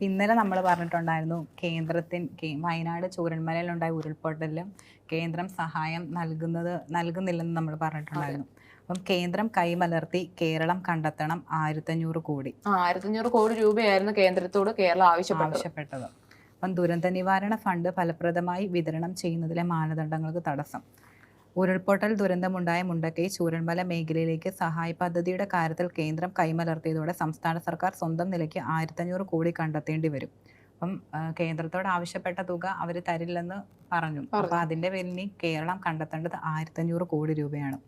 ഇന്നലെ നമ്മൾ പറഞ്ഞിട്ടുണ്ടായിരുന്നു കേന്ദ്രത്തിൻ വയനാട് ചൂരന്മലയിലുണ്ടായ ഉരുൾപൊട്ടലിലും കേന്ദ്രം സഹായം നൽകുന്നത് നൽകുന്നില്ലെന്ന് നമ്മൾ പറഞ്ഞിട്ടുണ്ടായിരുന്നു. അപ്പം കേന്ദ്രം കൈമലർത്തി കേരളം കണ്ടെത്തണം ആയിരത്തഞ്ഞൂറ് കോടി. ആയിരത്തഞ്ഞൂറ് കോടി രൂപയായിരുന്നു കേന്ദ്രത്തോട് കേരളം ആവശ്യപ്പെട്ടത്. അപ്പം ദുരന്ത നിവാരണ ഫണ്ട് ഫലപ്രദമായി വിതരണം ചെയ്യുന്നതിലെ മാനദണ്ഡങ്ങൾക്ക് തടസ്സം. ഉരുൾപൊട്ടൽ ദുരന്തമുണ്ടായ മുണ്ടക്കൈ ചൂരൻമല മേഖലയിലേക്ക് സഹായ പദ്ധതിയുടെ കാര്യത്തിൽ കേന്ദ്രം കൈമലർത്തിയതോടെ സംസ്ഥാന സർക്കാർ സ്വന്തം നിലയ്ക്ക് ആയിരത്തഞ്ഞൂറ് കോടി കണ്ടെത്തേണ്ടി വരും. അപ്പം കേന്ദ്രത്തോട് ആവശ്യപ്പെട്ട തുക അവർ തരില്ലെന്ന് പറഞ്ഞു. അപ്പോൾ അതിന്റെ പേരിൽ കേരളം കണ്ടെത്തേണ്ടത് ആയിരത്തഞ്ഞൂറ് കോടി രൂപയാണ്.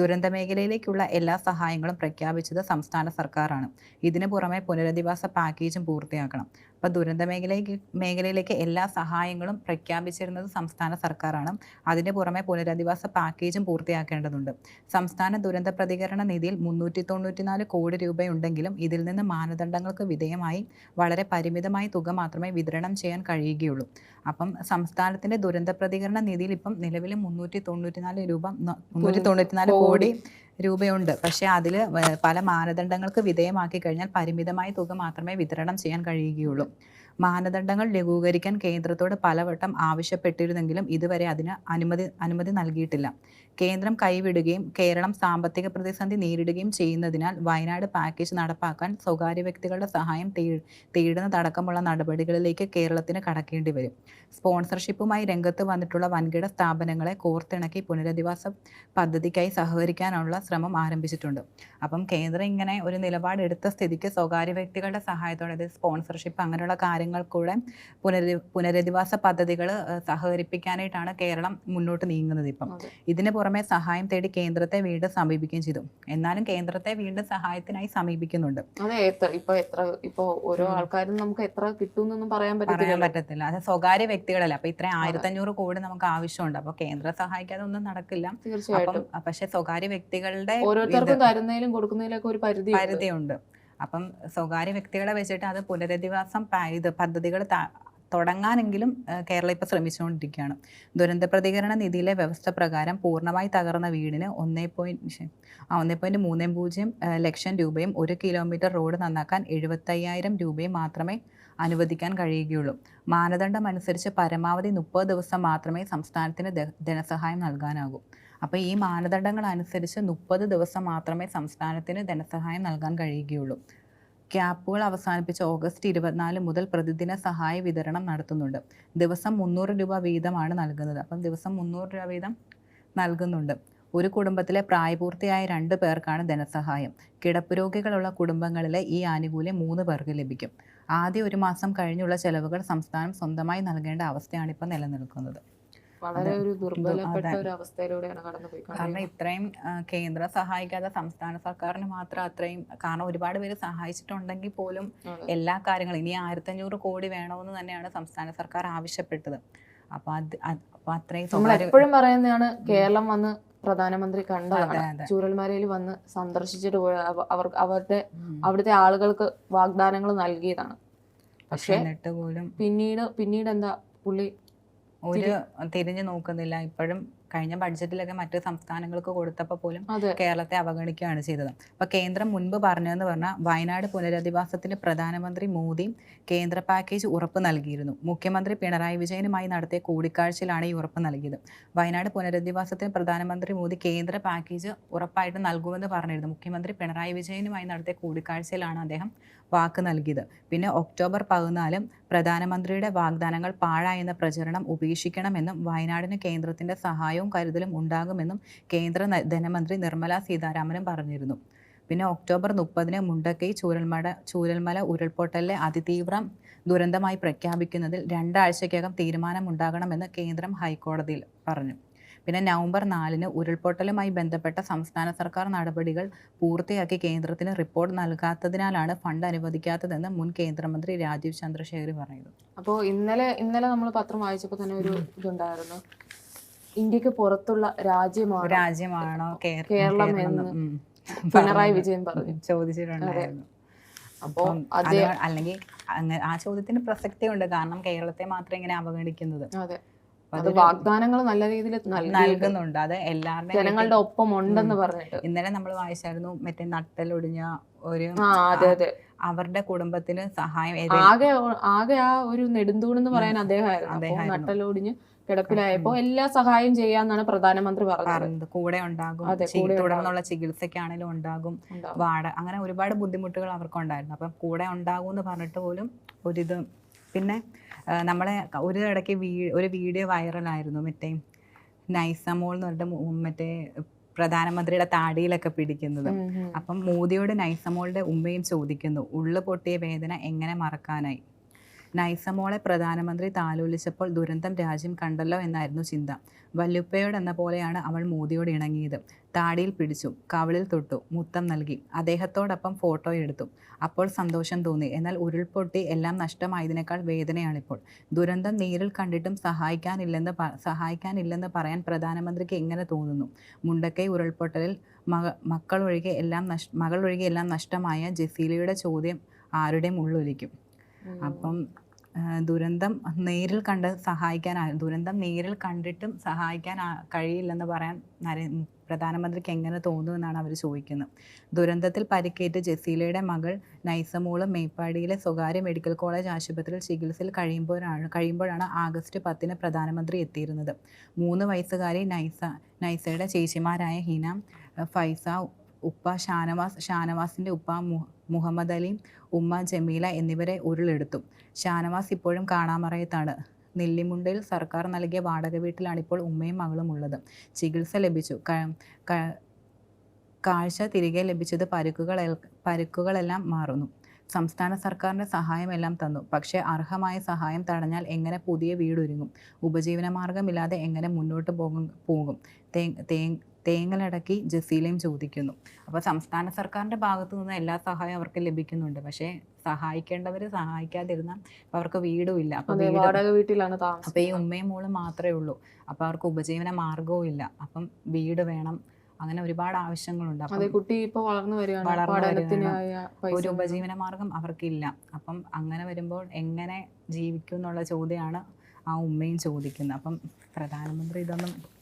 ദുരന്ത മേഖലയിലേക്കുള്ള എല്ലാ സഹായങ്ങളും പ്രഖ്യാപിച്ചത് സംസ്ഥാന സർക്കാരാണ്. ഇതിനു പുറമെ പുനരധിവാസ പാക്കേജും പൂർത്തിയാക്കണം. അപ്പോൾ ദുരന്ത മേഖലയ്ക്ക് മേഖലയിലേക്ക് എല്ലാ സഹായങ്ങളും പ്രഖ്യാപിച്ചിരുന്നത് സംസ്ഥാന സർക്കാരാണ്. അതിന് പുറമെ പുനരധിവാസ പാക്കേജും പൂർത്തിയാക്കേണ്ടതുണ്ട്. സംസ്ഥാന ദുരന്ത പ്രതികരണ നിധിയിൽ മുന്നൂറ്റി തൊണ്ണൂറ്റിനാല് കോടി രൂപയുണ്ടെങ്കിലും ഇതിൽ നിന്ന് മാനദണ്ഡങ്ങൾക്ക് വിധേയമായി വളരെ പരിമിതമായ തുക മാത്രമേ വിതരണം ചെയ്യാൻ കഴിയുകയുള്ളൂ. അപ്പം സംസ്ഥാനത്തിന്റെ ദുരന്ത പ്രതികരണ നിധിയിൽ ഇപ്പം നിലവിൽ മുന്നൂറ്റി തൊണ്ണൂറ്റിനാല് രൂപ മുന്നൂറ്റി തൊണ്ണൂറ്റിനാല് കോടി രൂപയുണ്ട്. പക്ഷേ അതിൽ പല മാനദണ്ഡങ്ങൾക്ക് വിധേയമാക്കി കഴിഞ്ഞാൽ പരിമിതമായ തുക മാത്രമേ വിതരണം ചെയ്യാൻ കഴിയുകയുള്ളൂ. മാനദണ്ഡങ്ങൾ ലഘൂകരിക്കാൻ കേന്ദ്രത്തോട് പലവട്ടം ആവശ്യപ്പെട്ടിരുന്നെങ്കിലും ഇതുവരെ അതിന് അനുമതി അനുമതി നൽകിയിട്ടില്ല. കേന്ദ്രം കൈവിടുകയും കേരളം സാമ്പത്തിക പ്രതിസന്ധി നേരിടുകയും ചെയ്യുന്നതിനാൽ വയനാട് പാക്കേജ് നടപ്പാക്കാൻ സ്വകാര്യ വ്യക്തികളുടെ സഹായം തേടുന്നതടക്കമുള്ള നടപടികളിലേക്ക് കേരളത്തിന് കടക്കേണ്ടി വരും. സ്പോൺസർഷിപ്പുമായി രംഗത്ത് വന്നിട്ടുള്ള വൻകിട സ്ഥാപനങ്ങളെ കോർത്തിണക്കി പുനരധിവാസ പദ്ധതിക്കായി സഹകരിക്കാനുള്ള ശ്രമം ആരംഭിച്ചിട്ടുണ്ട്. അപ്പം കേന്ദ്രം ഇങ്ങനെ ഒരു നിലപാടെടുത്ത സ്ഥിതിക്ക് സ്വകാര്യ വ്യക്തികളുടെ സഹായത്തോടെ സ്പോൺസർഷിപ്പ് അങ്ങനെയുള്ള കാര്യങ്ങൾ കൂടെ പുനരധി പുനരധിവാസ പദ്ധതികൾ സഹകരിപ്പിക്കാനായിട്ടാണ് കേരളം മുന്നോട്ട് നീങ്ങുന്നത് ഇപ്പം. ഇതിന് പുറമെ സഹായം തേടി കേന്ദ്രത്തെ വീണ്ടും സമീപിക്കുകയും ചെയ്തു. എന്നാലും കേന്ദ്രത്തെ വീണ്ടും സഹായത്തിനായി സമീപിക്കുന്നുണ്ട്. അതെ എത്ര ഇപ്പൊ എത്ര ഇപ്പൊ ഓരോ ആൾക്കാരും നമുക്ക് എത്ര കിട്ടുമെന്നൊന്നും പറയാൻ പറയാൻ പറ്റില്ല പറ്റത്തില്ല. അത് സ്വകാര്യ വ്യക്തികളല്ല. അപ്പൊ ഇത്രയും ആയിരത്തഞ്ഞൂറ് കോടി നമുക്ക് ആവശ്യമുണ്ട്. അപ്പൊ കേന്ദ്രം സഹായിക്കാതെ ഒന്നും നടക്കില്ല. തീർച്ചയായിട്ടും. പക്ഷെ സ്വകാര്യ വ്യക്തികളുടെ ഓരോരുത്തർക്കും തരുന്നതിലും കൊടുക്കുന്നതിലൊക്കെ ഒരു പരിധി പരിധിയുണ്ട്. അപ്പം സ്വകാര്യ വ്യക്തികളെ വെച്ചിട്ട് അത് പുനരധിവാസം ഇത് പദ്ധതികൾ തുടങ്ങാനെങ്കിലും കേരളം ഇപ്പോൾ ശ്രമിച്ചുകൊണ്ടിരിക്കുകയാണ്. ദുരന്ത പ്രതികരണ നിധിയിലെ വ്യവസ്ഥ പ്രകാരം പൂർണമായി തകർന്ന വീടിന് ഒന്നേ പോയിന്റ് ആ ഒന്നേ പോയിന്റ് മൂന്ന് പൂജ്യം ലക്ഷം രൂപയും ഒരു കിലോമീറ്റർ റോഡ് നന്നാക്കാൻ എഴുപത്തയ്യായിരം രൂപയും മാത്രമേ അനുവദിക്കാൻ കഴിയുകയുള്ളൂ. മാനദണ്ഡം അനുസരിച്ച് പരമാവധി മുപ്പത് ദിവസം മാത്രമേ സംസ്ഥാനത്തിന് ധനസഹായം നൽകാനാകൂ. അപ്പോൾ ഈ മാനദണ്ഡങ്ങൾ അനുസരിച്ച് മുപ്പത് ദിവസം മാത്രമേ സംസ്ഥാനത്തിന് ധനസഹായം നൽകാൻ കഴിയുകയുള്ളൂ. ക്യാപ്പുകൾ അവസാനിപ്പിച്ച ഓഗസ്റ്റ് ഇരുപത്തിനാല് മുതൽ പ്രതിദിന സഹായ വിതരണം നടത്തുന്നുണ്ട്. ദിവസം മുന്നൂറ് രൂപ വീതമാണ് നൽകുന്നത്. അപ്പം ദിവസം മുന്നൂറ് രൂപ വീതം നൽകുന്നുണ്ട്. ഒരു കുടുംബത്തിലെ പ്രായപൂർത്തിയായ രണ്ട് പേർക്കാണ് ധനസഹായം. കിടപ്പ് രോഗികളുള്ള കുടുംബങ്ങളിലെ ഈ ആനുകൂല്യം മൂന്ന് പേർക്ക് ലഭിക്കും. ആദ്യ ഒരു മാസം കഴിഞ്ഞുള്ള ചെലവുകൾ സംസ്ഥാനം സ്വന്തമായി നൽകേണ്ട അവസ്ഥയാണ് ഇപ്പോൾ നിലനിൽക്കുന്നത്. വളരെ ഒരു ദുർബലപ്പെട്ട. ഒരു അവസ്ഥയിലൂടെയാണ് കടന്നുപോയി കാരണം ഇത്രയും കേന്ദ്ര സഹായിക്കാതെ സംസ്ഥാന സർക്കാരിന് മാത്രം അത്രയും കാരണം ഒരുപാട് പേര് സഹായിച്ചിട്ടുണ്ടെങ്കിൽ പോലും എല്ലാ കാര്യങ്ങളും ഇനി ആയിരത്തഞ്ഞൂറ് കോടി വേണമെന്ന് തന്നെയാണ് സംസ്ഥാന സർക്കാർ ആവശ്യപ്പെട്ടത്. അപ്പൊ അത് അപ്പൊ അത്രയും നമ്മൾ എപ്പോഴും പറയുന്നതാണ് കേരളം വന്ന് പ്രധാനമന്ത്രി കണ്ടതാണ്. ചൂരൽമാരയിൽ വന്ന് സന്ദർശിച്ചിട്ട് പോയ അവർ അവരുടെ അവിടുത്തെ ആളുകൾക്ക് വാഗ്ദാനങ്ങൾ നൽകിയതാണ്. പക്ഷെ പിന്നീട് പിന്നീട് എന്താ പുള്ളി ഒരു തിരിഞ്ഞു നോക്കുന്നില്ല. ഇപ്പോഴും കഴിഞ്ഞ ബഡ്ജറ്റിലൊക്കെ മറ്റു സംസ്ഥാനങ്ങൾക്ക് കൊടുത്തപ്പോൾ പോലും കേരളത്തെ അവഗണിക്കുകയാണ് ചെയ്തത്. അപ്പോൾ കേന്ദ്രം മുൻപ് പറഞ്ഞതെന്ന് പറഞ്ഞാൽ വയനാട് പുനരധിവാസത്തിന് പ്രധാനമന്ത്രി മോദി കേന്ദ്ര പാക്കേജ് ഉറപ്പ് നൽകിയിരുന്നു. മുഖ്യമന്ത്രി പിണറായി വിജയനുമായി നടത്തിയ കൂടിക്കാഴ്ചയിലാണ് ഈ ഉറപ്പ് നൽകിയത്. വയനാട് പുനരധിവാസത്തിന് പ്രധാനമന്ത്രി മോദി കേന്ദ്ര പാക്കേജ് ഉറപ്പായിട്ട് നൽകുമെന്ന് പറഞ്ഞിരുന്നു. മുഖ്യമന്ത്രി പിണറായി വിജയനുമായി നടത്തിയ കൂടിക്കാഴ്ചയിലാണ് അദ്ദേഹം വാക്ക് നൽകിയത്. പിന്നെ ഒക്ടോബർ പതിനാലും പ്രധാനമന്ത്രിയുടെ വാഗ്ദാനങ്ങൾ പാഴായെന്ന പ്രചരണം ഉപേക്ഷിക്കണമെന്നും വയനാടിന് കേന്ദ്രത്തിന്റെ സഹായവും കരുതലും ഉണ്ടാകുമെന്നും കേന്ദ്ര ധനമന്ത്രി നിർമ്മല സീതാരാമനും പറഞ്ഞിരുന്നു. പിന്നെ ഒക്ടോബർ മുപ്പതിന് മുണ്ടക്കൈ ചൂരൽമല ചൂരൽമല ഉരുൾപൊട്ടലിലെ അതിതീവ്രം ദുരന്തമായി പ്രഖ്യാപിക്കുന്നതിൽ രണ്ടാഴ്ചയ്ക്കകം തീരുമാനമുണ്ടാകണമെന്ന് കേന്ദ്രം ഹൈക്കോടതിയിൽ പറഞ്ഞു. പിന്നെ നവംബർ നാലിന് ഉരുൾപൊട്ടലുമായി ബന്ധപ്പെട്ട സംസ്ഥാന സർക്കാർ നടപടികൾ പൂർത്തിയാക്കി കേന്ദ്രത്തിന് റിപ്പോർട്ട് നൽകാത്തതിനാലാണ് ഫണ്ട് അനുവദിക്കാത്തതെന്ന് മുൻ കേന്ദ്രമന്ത്രി രാജീവ് ചന്ദ്രശേഖർ പറയുന്നു അപ്പോൾ ഇന്നലെ ഇന്നലെ നമ്മൾ പത്രം വായിച്ചപ്പോൾ തന്നെ ഒരു ഇതുണ്ടായിരുന്നു. ഇന്ത്യയ്ക്ക് പുറത്തുള്ള രാജ്യമാണ്? രാജ്യമാണോ? കേരളം എന്ന് പിണറായി വിജയൻ പറഞ്ഞു. ചോദിച്ചിട്ടുണ്ടായിരുന്നു. അപ്പോ അപ്പം അത് അല്ലെങ്കിൽ ആ ചോദ്യത്തിന് പ്രസക്തി ഉണ്ട്. കാരണം കേരളത്തെ മാത്രം ഇങ്ങനെ അവഗണിക്കുന്നത്. അതെ. അത് വാഗ്ദാനങ്ങൾ നല്ല രീതിയിൽ നൽകി നൽകുന്നുണ്ട്. അത് എല്ലാവരുടെയും ജനങ്ങളുടെ ഒപ്പം ഉണ്ടെന്ന് പറഞ്ഞിട്ട്. ഇന്നലെ നമ്മൾ വായിച്ചായിരുന്നു മറ്റേ നട്ടലൊടിഞ്ഞ ഒരു അതെ അതെ. അവരുടെ കുടുംബത്തിന് സഹായം ആകെ ആകെ ആ ഒരു നെടുന്തൂണെന്ന് പറയാൻ അദ്ദേഹമായിരുന്നു. അദ്ദേഹം. നട്ടലൊടിഞ്ഞ് കിടപ്പിലായപ്പോ എല്ലാ സഹായം ചെയ്യാന്നാണ് പ്രധാനമന്ത്രി പറഞ്ഞത്. കൂടെ ഉണ്ടാകും. തുടർന്നുള്ള ചികിത്സയ്ക്കാണെങ്കിലും ഉണ്ടാകും. വാട അങ്ങനെ ഒരുപാട് ബുദ്ധിമുട്ടുകൾ അവർക്കുണ്ടായിരുന്നു. അപ്പം കൂടെ ഉണ്ടാകും എന്ന് പറഞ്ഞിട്ട് പോലും ഒരിത് പിന്നെ നമ്മളെ ഒരു ഇടയ്ക്ക് വീ ഒരു വീഡിയോ വൈറലായിരുന്നു. മറ്റേ നൈസമോൾ എന്ന് പറഞ്ഞിട്ട് മറ്റേ പ്രധാനമന്ത്രിയുടെ താടിയിലൊക്കെ പിടിക്കുന്നത്. അപ്പം മോദിയോട് നൈസമോളുടെ ഉമ്മയും ചോദിക്കുന്നു ഉള്ളു പൊട്ടിയ വേദന എങ്ങനെ മറക്കാനായി? നൈസമോളെ പ്രധാനമന്ത്രി താലോലിച്ചപ്പോൾ ദുരന്തം രാജ്യം കണ്ടല്ലോ എന്നായിരുന്നു ചിന്ത. വല്ലുപ്പയോട് എന്ന പോലെയാണ് അവൾ മോദിയോട് ഇണങ്ങിയത്. താടിയിൽ പിടിച്ചു കവിളിൽ തൊട്ടു മുത്തം നൽകി അദ്ദേഹത്തോടൊപ്പം ഫോട്ടോ എടുത്തു. അപ്പോൾ സന്തോഷം തോന്നി. എന്നാൽ ഉരുൾപൊട്ടി എല്ലാം നഷ്ടമായതിനേക്കാൾ വേദനയാണിപ്പോൾ. ദുരന്തം നേരിൽ കണ്ടിട്ടും സഹായിക്കാനില്ലെന്ന് പ- സഹായിക്കാനില്ലെന്ന് പറയാൻ പ്രധാനമന്ത്രിക്ക് എങ്ങനെ തോന്നുന്നു? മുണ്ടക്കൈ ഉരുൾപൊട്ടലിൽ മക മക്കളൊഴികെ എല്ലാം നഷ് മകളൊഴികെ എല്ലാം നഷ്ടമായ ജസീലയുടെ ചോദ്യം ആരുടെയും ഉള്ളൊലിക്കും അപ്പം ദുരന്തം നേരിൽ കണ്ട് സഹായിക്കാൻ ദുരന്തം നേരിൽ കണ്ടിട്ടും സഹായിക്കാൻ കഴിയില്ലെന്ന് പറയാൻ പ്രധാനമന്ത്രിക്ക് എങ്ങനെ തോന്നുമെന്നാണ് അവർ ചോദിക്കുന്നത്. ദുരന്തത്തിൽ പരിക്കേറ്റ് ജസീലയുടെ മകൾ നൈസമോൾ മേപ്പാടിയിലെ സ്വകാര്യ മെഡിക്കൽ കോളേജ് ആശുപത്രിയിൽ ചികിത്സയിൽ കഴിയുമ്പോഴാണ് കഴിയുമ്പോഴാണ് ആഗസ്റ്റ് പത്തിന് പ്രധാനമന്ത്രി എത്തിയിരുന്നത്. മൂന്ന് വയസ്സുകാരി നൈസ നൈസയുടെ ചേച്ചിമാരായ ഹിന ഫൈസ ഉപ്പ ഷാനവാസ് ഷാനവാസിന്റെ ഉപ്പ മുഹമ്മദ് അലി ഉമ്മ ജമീല എന്നിവരെ ഉരുളെടുത്തു. ഷാനവാസ് ഇപ്പോഴും കാണാമറയത്താണ്. നെല്ലിമുണ്ടയിൽ സർക്കാർ നൽകിയ വാടക വീട്ടിലാണ് ഇപ്പോൾ ഉമ്മയും മകളും ഉള്ളത്. ചികിത്സ ലഭിച്ചു. കാഴ്ച തിരികെ ലഭിച്ചത് പരുക്കുകൾ പരുക്കുകളെല്ലാം മാറുന്നു. സംസ്ഥാന സർക്കാരിന്റെ സഹായമെല്ലാം തന്നു. പക്ഷേ അർഹമായ സഹായം തടഞ്ഞാൽ എങ്ങനെ പുതിയ വീടൊരുങ്ങും? ഉപജീവന മാർഗമില്ലാതെ എങ്ങനെ മുന്നോട്ട് പോകും? പോകും തേ തേങ്ങലടക്കി ജസീലയും ചോദിക്കുന്നു. അപ്പോൾ സംസ്ഥാന സർക്കാരിന്റെ ഭാഗത്തു നിന്ന് എല്ലാ സഹായവും അവർക്ക് ലഭിക്കുന്നുണ്ട്. പക്ഷേ സഹായിക്കേണ്ടവർ സഹായിക്കാതിരുന്ന അവർക്ക് വീടും ഇല്ല. വാടക വീട്ടിലാണ് അപ്പോൾ ഈ ഉമ്മയും മോളും മാത്രമേ ഉള്ളൂ. അപ്പോൾ അവർക്ക് ഉപജീവന മാർഗവും ഇല്ല. അപ്പം വീട് വേണം. അങ്ങനെ ഒരുപാട് ആവശ്യങ്ങളുണ്ട്. അപ്പം കുട്ടി ഇപ്പോൾ വളർന്നു വരികയാണ്. ഒരു ഉപജീവന മാർഗം അവർക്കില്ല. അപ്പം അങ്ങനെ വരുമ്പോൾ എങ്ങനെ ജീവിക്കും എന്നുള്ള ചോദ്യമാണ് ആ ഉമ്മയും ചോദിക്കുന്നത്. അപ്പം പ്രധാനമന്ത്രി ഇതൊന്നും